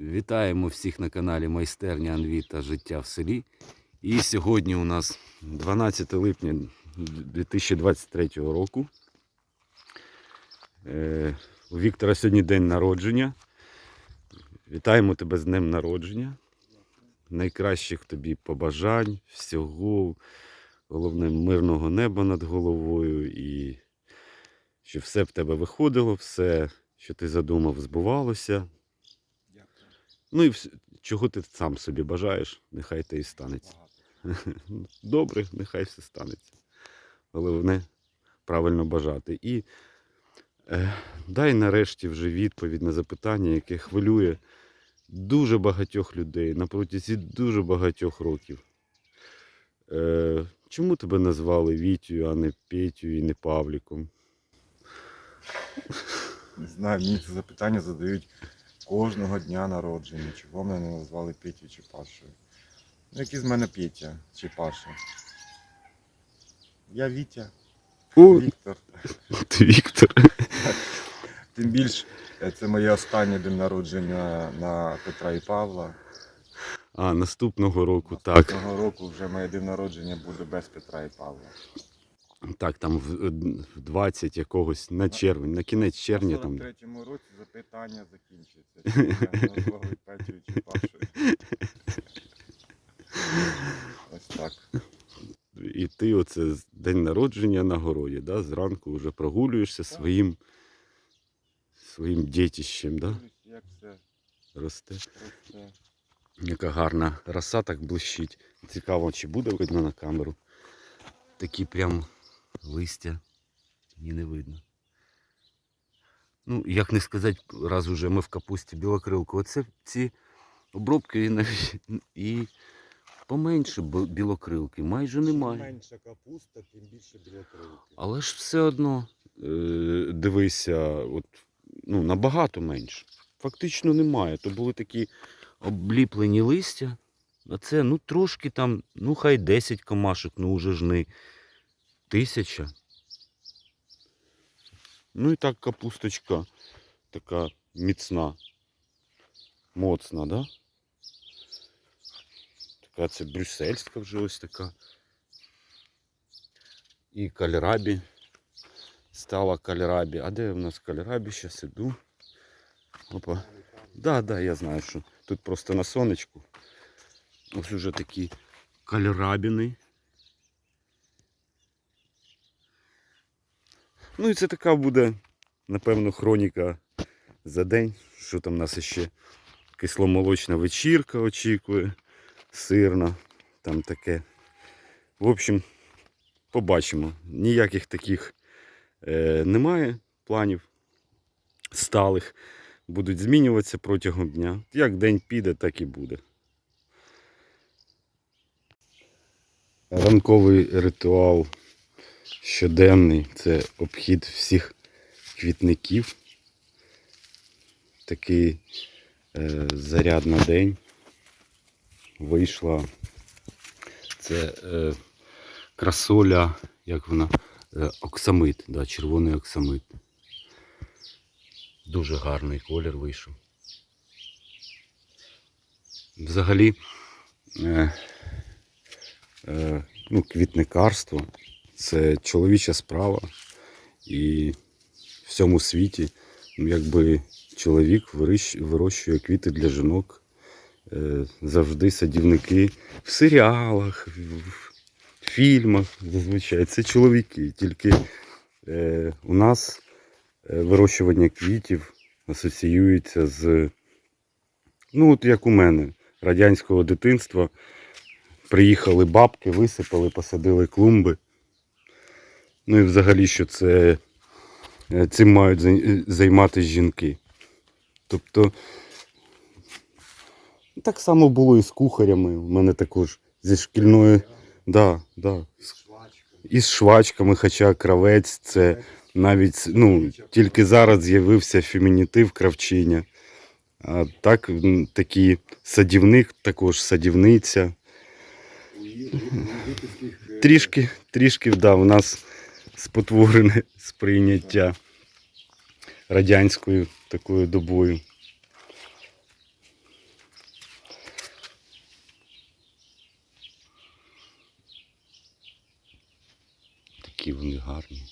Вітаємо всіх на каналі Майстерня Анві та Життя в селі. І сьогодні у нас 12 липня 2023 року. Е, У Віктора сьогодні день народження. Вітаємо тебе з днем народження. Найкращих тобі побажань, всього, головне, мирного неба над головою і щоб все в тебе виходило, все, що ти задумав, збувалося. Ну і вс- чого ти сам собі бажаєш, нехай те і станеться. Добре, нехай все станеться. Головне правильно бажати. І е, дай нарешті вже відповідь на запитання, яке хвилює дуже багатьох людей на протязі дуже багатьох років. Е, чому тебе назвали Вітю, а не Петю і не Павліком? Не знаю, мені це запитання задають кожного дня народження. Чого мене не назвали Петю чи Пашою? Ну, який з мене Петя чи Паша? Я Вітя, О, Віктор. ти Віктор. Тим більш е, це моє останнє день народження на Петра і Павла. А, наступного року, так. Цього року вже моє день народження буде без Петра і Павла. Так, там в, в 20 якогось на червень, на кінець червня У там. 43-му році запитання Пашою? Ось так. І ти оце день народження на городі, да? зранку вже прогулюєшся своїм, своїм дітищем, да? Як все росте. росте. Яка гарна роса так блищить. Цікаво, чи буде видно на камеру. Такі прям листя. Ні, не видно. Ну, як не сказати, раз уже ми в капусті білокрилку. Оце ці обробки і, навіть- і поменше білокрилки. Майже немає. менша капуста, тим більше білокрилки. Але ж все одно е, дивися, от, ну, набагато менше. Фактично немає. То були такі обліплені листя. А це ну трошки там, ну хай 10 комашок, ну уже ж не тисяча. Ну і так капусточка така міцна, моцна, да? Така це брюссельська вже ось така. І кальрабі. Стала кальрабі. А де в нас кальрабі? Зараз іду. Опа. Да, да, я знаю, що тут просто на сонечку. Ось уже такі кальрабіни. Ну і це така буде, напевно, хроніка за день. Що там нас ще кисломолочна вечірка очікує, сирна, там таке. В общем, побачимо. Ніяких таких е, немає планів сталих. Будуть змінюватися протягом дня. Як день піде, так і буде. Ранковий ритуал щоденний це обхід всіх квітників. Такий е, заряд на день. Вийшла це е, красоля, як вона, е, оксамит, да, червоний оксамит. Дуже гарний колір вийшов. Взагалі, е, е, ну, квітникарство це чоловіча справа. І в всьому світі, ну, якби чоловік вирощує квіти для жінок. Е, завжди садівники в серіалах, в фільмах зазвичай це чоловіки. Тільки е, у нас е, вирощування квітів асоціюється з, ну от як у мене, радянського дитинства. Приїхали бабки, висипали, посадили клумби. Ну і взагалі, що це е, цим мають зай- займатися жінки. Тобто так само було і з кухарями. У мене також зі шкільної. Да, да. І з швачками, хоча кравець це навіть ну, тільки зараз з'явився фемінітив кравчиня. А так, такі садівник, також садівниця. Трішки, трішки, да, у нас спотворене сприйняття радянською такою добою. Такі вони гарні.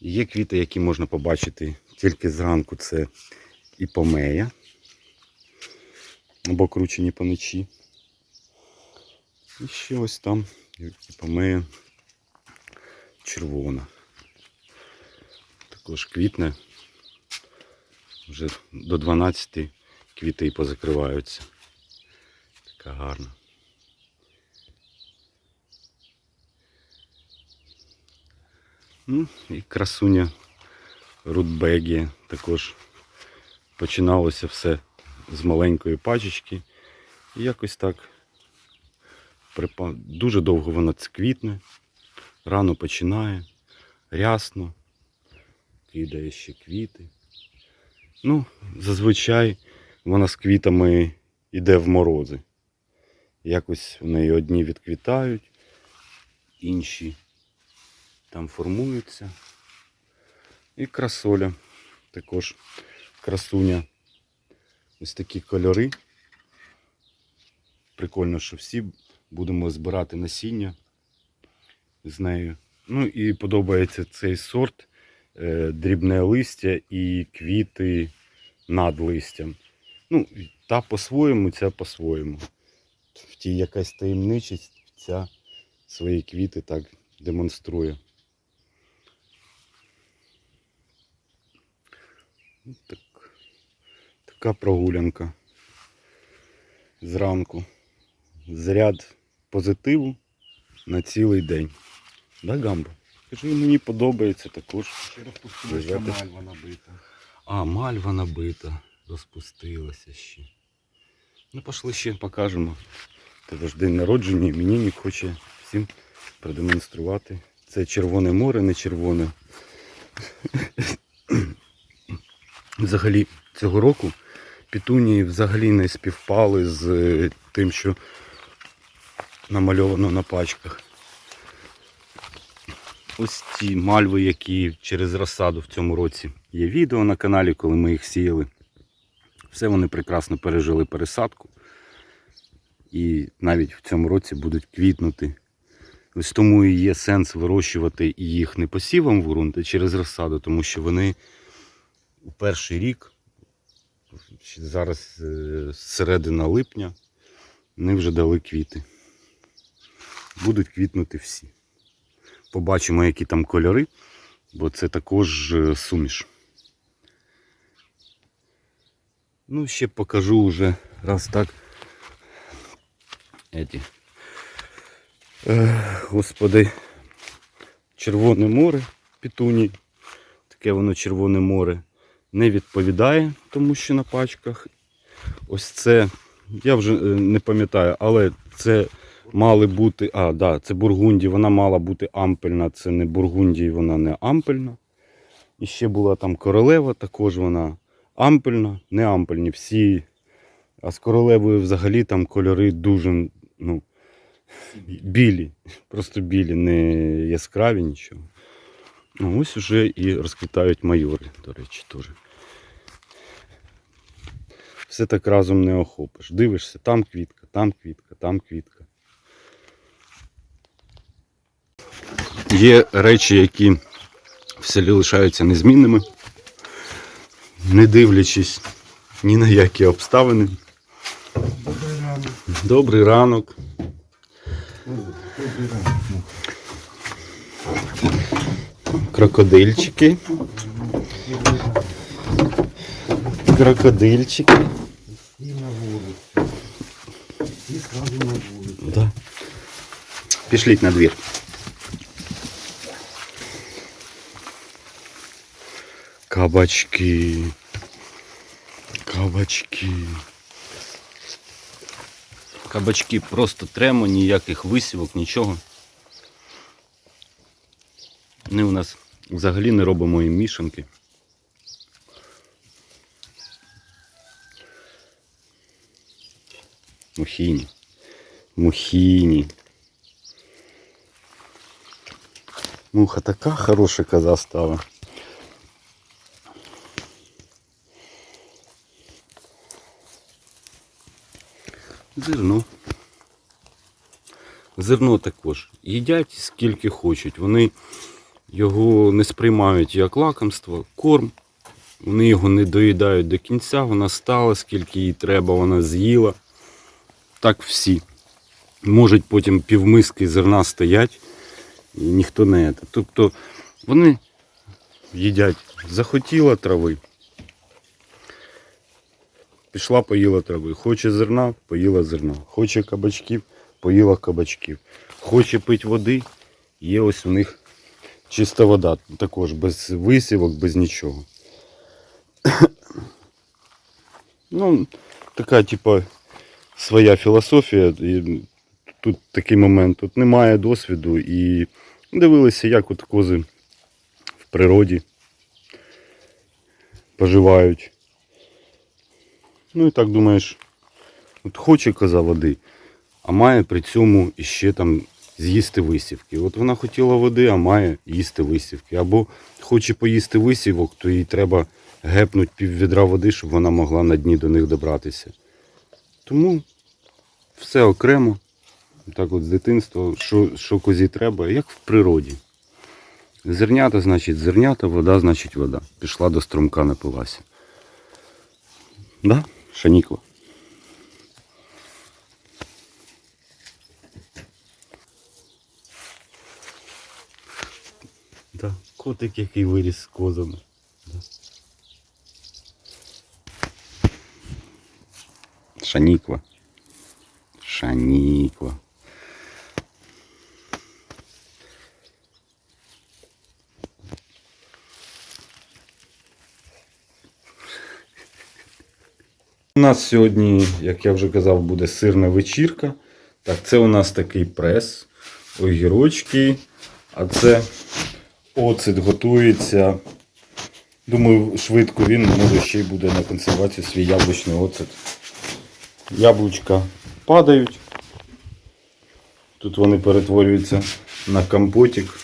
Є квіти, які можна побачити тільки зранку, це іпомея або кручені поночі. І ще ось там іпомея червона. Також квітне. Вже до 12 квіти і позакриваються. Така гарна. Ну, і красуня Рудбегі також починалося все з маленької пачечки. І якось так дуже довго вона цквітне, рано починає, рясно, кидає ще квіти. Ну, зазвичай вона з квітами йде в морози. Якось в неї одні відквітають, інші там формуються. І красоля також красуня. Ось такі кольори. Прикольно, що всі будемо збирати насіння з нею. Ну і подобається цей сорт, е, дрібне листя і квіти над листям. Ну, та по-своєму, ця по-своєму. В тій якась таємничість, ця свої квіти так демонструє. Ну, Так, така прогулянка зранку. Заряд позитиву на цілий день. Да, Гамбо? Кажи, мені подобається також. Ще розпустилася мальва набита. А, мальва набита, розпустилася ще. Ну, пішли ще покажемо. Тебе ж день народження, іменинник хоче всім продемонструвати. Це Червоне море, не червоне. Взагалі, цього року пітунії взагалі не співпали з е, тим, що намальовано на пачках. Ось ті мальви, які через розсаду в цьому році є відео на каналі, коли ми їх сіяли. Все вони прекрасно пережили пересадку. І навіть в цьому році будуть квітнути. Ось тому і є сенс вирощувати їх не посівом в ґрунт, а через розсаду, тому що вони у перший рік, зараз е, середина липня, вони вже дали квіти. Будуть квітнути всі. Побачимо, які там кольори, бо це також е, суміш. Ну, ще покажу вже раз так. Еті. Е, господи, Червоне море, пітуній. Таке воно Червоне море не відповідає, тому що на пачках. Ось це, я вже е, не пам'ятаю, але це мали бути. А, да, це Бургунді, вона мала бути ампельна, це не Бургунді, вона не ампельна. І ще була там королева, також вона ампельна, не ампельні. Всі. А з королевою взагалі там кольори дуже ну, білі. Просто білі, не яскраві нічого. Ну, ось уже і розквітають майори, до речі, теж. Все так разом не охопиш. Дивишся, там квітка, там квітка, там квітка. Є речі, які в селі лишаються незмінними, не дивлячись ні на які обставини. Добрий ранок. Добрий ранок. Добрий ранок. Крокодильчики. Крокодильчики. І на вулицю. І зразу на вулицю. Да. Пішліть на двір. Кабачки. Кабачки. Кабачки просто тремо, ніяких висівок, нічого. Ми у нас взагалі не робимо їм мішанки. Мухіні. Мухіні. Муха така хороша коза стала. Зерно. Зерно також. Їдять скільки хочуть. Вони його не сприймають як лакомство, корм. Вони його не доїдають до кінця, вона стала, скільки їй треба, вона з'їла. Так всі. Можуть потім півмиски зерна стоять, і ніхто не. Тобто вони їдять, захотіла трави. Пішла, поїла трави. Хоче зерна, поїла зерна. Хоче кабачків, поїла кабачків. Хоче пити води, є ось у них чиста вода. Також без висівок, без нічого. ну, така, типа, своя філософія. І тут такий момент. Тут немає досвіду і дивилися, як от кози в природі поживають. Ну і так думаєш, от хоче коза води, а має при цьому іще там з'їсти висівки. От вона хотіла води, а має їсти висівки. Або хоче поїсти висівок, то їй треба гепнуть пів відра води, щоб вона могла на дні до них добратися. Тому все окремо. Так от з дитинства, що, що козі треба, як в природі. Зернята, значить, зернята, вода, значить, вода. Пішла до струмка, напилася. Да, Шанікова? Да, котик, який виріс з козами. Да. Шаніква. Шаніква. У нас сьогодні, як я вже казав, буде сирна вечірка. Так, це у нас такий прес, огірочки, а це оцет готується. Думаю, швидко він може ще й буде на консервацію свій яблучний оцет. Яблучка падають. Тут вони перетворюються на компотик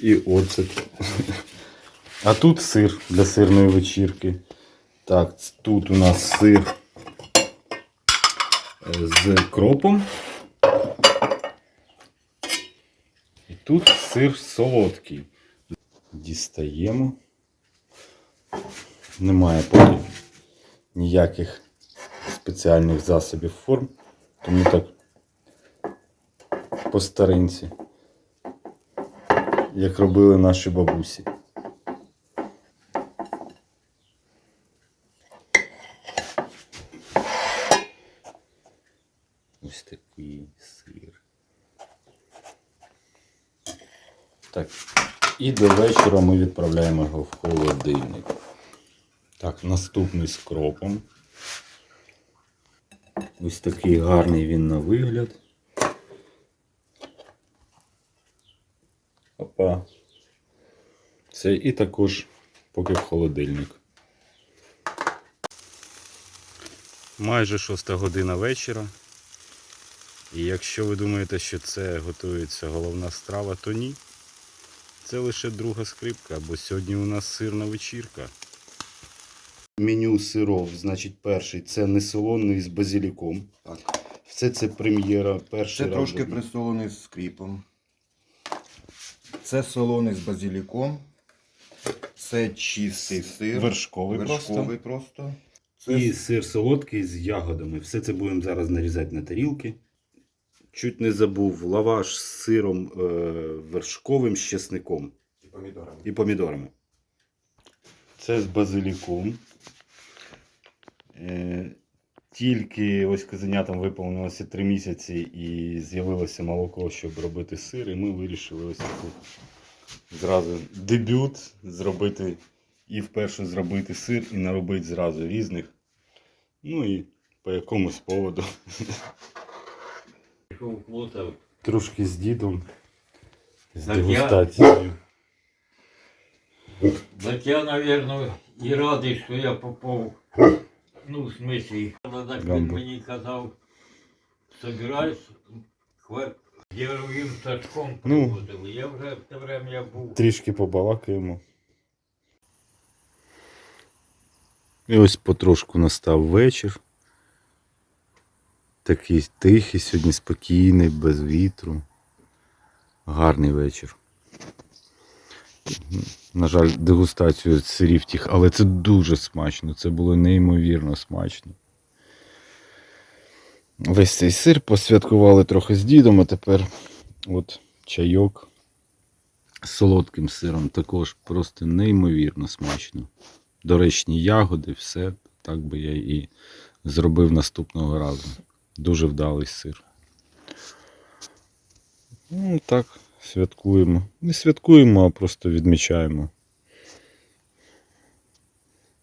і оцет. А тут сир для сирної вечірки. Так, тут у нас сир е, з кропом. І тут сир солодкий. Дістаємо. Немає поки ніяких спеціальних засобів форм, тому так по старинці, як робили наші бабусі. Ось такий сир. Так. І до вечора ми відправляємо його в холодильник. Так, наступний з кропом. Ось такий гарний він на вигляд. Опа. Це і також поки в холодильник. Майже шоста година вечора. І якщо ви думаєте, що це готується головна страва, то ні. Це лише друга скрипка, бо сьогодні у нас сирна вечірка. Меню сиров, значить, перший це несолоний з базиліком. Так. Все це прем'єра. Перший Це раз трошки роблю. присолений з скріпом. Це солоний з базиліком. Це чистий сир. Вершковий Вершковий просто. Це І сир солодкий з ягодами. Все це будемо зараз нарізати на тарілки. Чуть не забув лаваш з сиром е, вершковим з чесником і помідорами. і помідорами. Це з базиліком. Е, тільки ось козенятам виповнилося 3 місяці і з'явилося молоко, щоб робити сир, і ми вирішили ось таку зразу дебют зробити і вперше зробити сир і наробити зразу різних. Ну і по якомусь поводу. Пішов плутав. Трошки з дідом. З Так я- дегустацією. Так я, наверное, і радий, що я попав. Ну, в смислі, так він Гамбу. мені казав, собирайся, хват... Яровим тачком Ну. приводили. Я вже в те время був. Трішки побалакаємо. І ось потрошку настав вечір. Такий тихий сьогодні, спокійний, без вітру. Гарний вечір. На жаль, дегустацію сирів тих, але це дуже смачно. Це було неймовірно смачно. Весь цей сир посвяткували трохи з дідом, а тепер от чайок з солодким сиром також просто неймовірно смачно. Доречні ягоди, все. Так би я і зробив наступного разу. Дуже вдалий сир. Ну, так, святкуємо. Не святкуємо, а просто відмічаємо.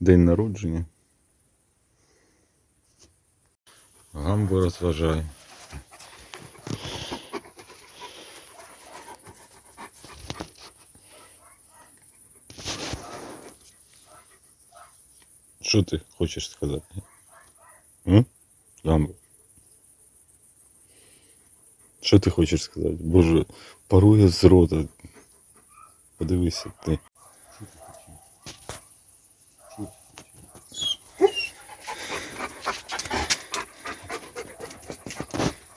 День народження. Гамбу розважає. Що ти хочеш сказати? Гамбу. Що ти хочеш сказати? Боже, парує з рота. Подивися ти.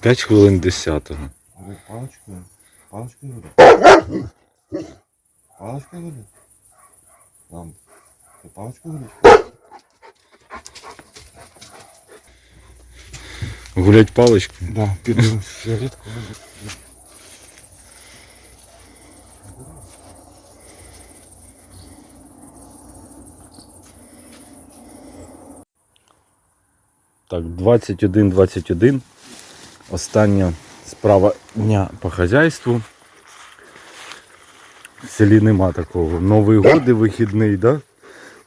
П'ять хвилин десятого. Ви паличкою? Паличкою буде? Паличкою буде? Вам. Ти паличкою будеш? Гулять паличкою. Да, піду. Рідко. Так, 21-21. Остання справа дня по хазяйству. В селі нема такого. Новий год і вихідний, да?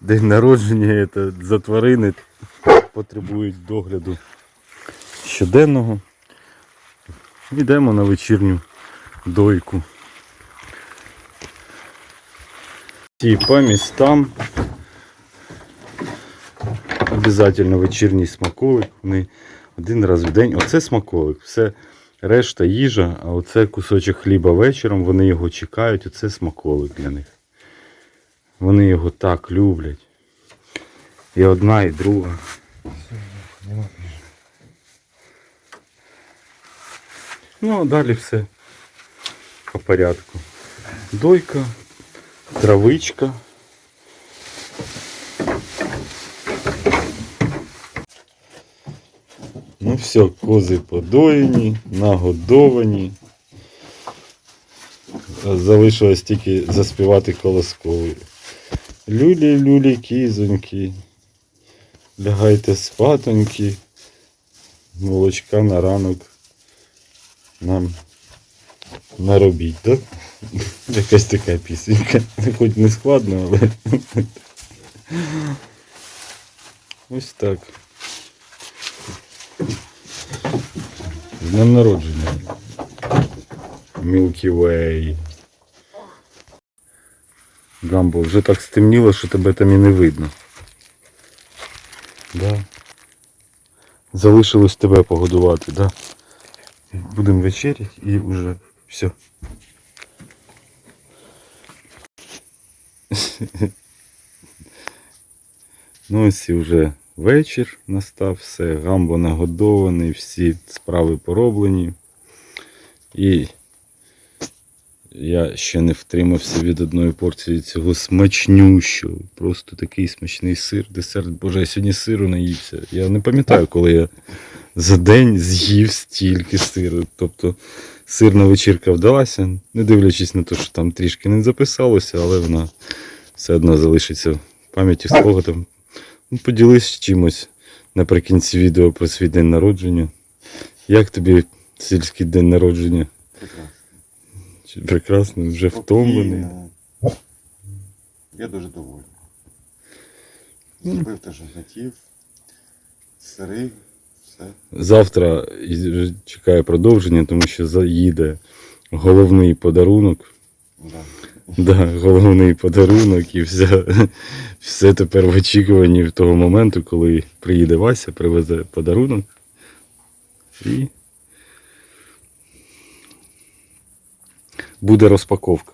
День народження це за тварини потребують догляду щоденного. Йдемо на вечірню дойку. Ті по містам. Обязательно вечірній смаколик. Вони один раз в день. Оце смаколик. Все решта їжа, а оце кусочок хліба вечором. Вони його чекають. Оце смаколик для них. Вони його так люблять. І одна, і друга. Нема. Ну, а далі все по порядку. Дойка, травичка. Ну все, кози подоєні, нагодовані. Залишилось тільки заспівати колосковий. Люлі, люлі, кізоньки. Лягайте спатоньки. Молочка на ранок нам наробіть, так? Якась така пісенька. Хоч не складно, але. Ось так. З днем народження. Milky Way. Гамбо, вже так стемніло, що тебе там і не видно. Да. Залишилось тебе погодувати, да? Будемо вечеряти і вже все. Ну ось і вже вечір настав, все, гамбо нагодований, всі справи пороблені. І я ще не втримався від одної порції цього смачнющого. Просто такий смачний сир, десерт. Боже, я сьогодні сиру наївся. Я не пам'ятаю, коли я за день з'їв стільки сиру. Тобто сирна вечірка вдалася, не дивлячись на те, що там трішки не записалося, але вона все одно залишиться в пам'яті спогадом. Ну, поділись чимось наприкінці відео про свій день народження. Як тобі сільський день народження? Прекрасно. Прекрасно, вже втомлений. Я дуже довольний. Ну. Зробив те, що хотів. Сири. Завтра чекає продовження, тому що заїде головний подарунок. Да. Да, головний подарунок і все, все тепер в очікуванні в того моменту, коли приїде Вася, привезе подарунок. І буде розпаковка.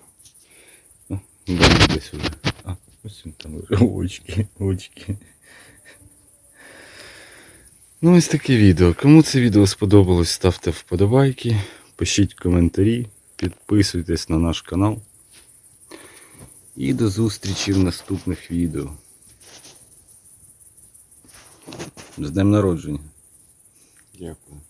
Десь уже. А, ось він там. Очки, очки. Ну, ось таке відео. Кому це відео сподобалось, ставте вподобайки, пишіть коментарі, підписуйтесь на наш канал. І до зустрічі в наступних відео. З днем народження! Дякую.